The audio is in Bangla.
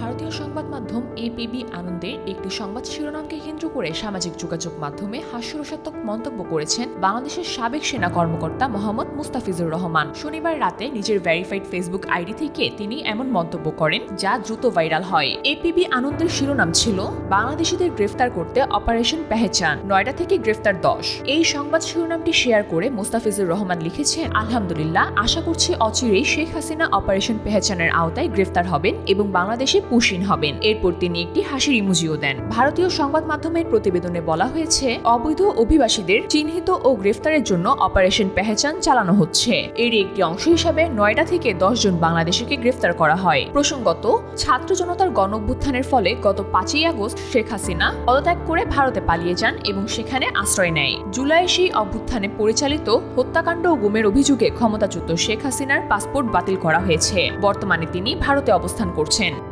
ভারতীয় সংবাদ মাধ্যম এপিবি আনন্দের একটি সংবাদ শিরোনামকে কেন্দ্র করে সামাজিক যোগাযোগ মাধ্যমে হাস্যরসাত্মক মন্তব্য করেছেন বাংলাদেশের সাবেক সেনা কর্মকর্তা মোহাম্মদ মুস্তাফিজুর রহমান। শনিবার রাতে নিজের ভেরিফাইড ফেসবুক আইডি থেকে তিনি এমন মন্তব্য করেন, যা দ্রুত ভাইরাল হয়। এপিবি আনন্দের শিরোনাম ছিল, বাংলাদেশিদের গ্রেফতার করতে অপারেশন পেহেচান নয়ডা থেকে গ্রেফতার দশ। এই সংবাদ শিরোনামটি শেয়ার করে মুস্তাফিজুর রহমান লিখেছেন, আলহামদুলিল্লাহ, আশা করছি অচিরেই শেখ হাসিনা অপারেশন পেহেচানের আওতায় গ্রেফতার হবেন এবং বাংলাদেশে পুশিন হবেন। এরপর তিনি একটি হাসির ইমোজিও দেন। ভারতীয় সংবাদ মাধ্যমের প্রতিবেদনে বলা হয়েছে, অবৈধ অভিবাসীদের চিহ্নিত ও গ্রেফতারের জন্য অপারেশন পেহেচান চালানো হচ্ছে। এর একটি অংশ হিসাবে নয়ডা থেকে দশ জন বাংলাদেশিকে গ্রেফতার করা হয়। প্রসঙ্গত, ছাত্র জনতার গণ ফলে গত পাঁচই আগস্ট শেখ হাসিনা পদত্যাগ করে ভারতে পালিয়ে যান এবং সেখানে আশ্রয় নেয়। জুলাই সেই অভ্যুত্থানে পরিচালিত হত্যাকাণ্ড ও গুমের অভিযোগে ক্ষমতাচ্যুত শেখ হাসিনার পাসপোর্ট বাতিল করা হয়েছে। বর্তমানে তিনি ভারতে অবস্থান করছেন।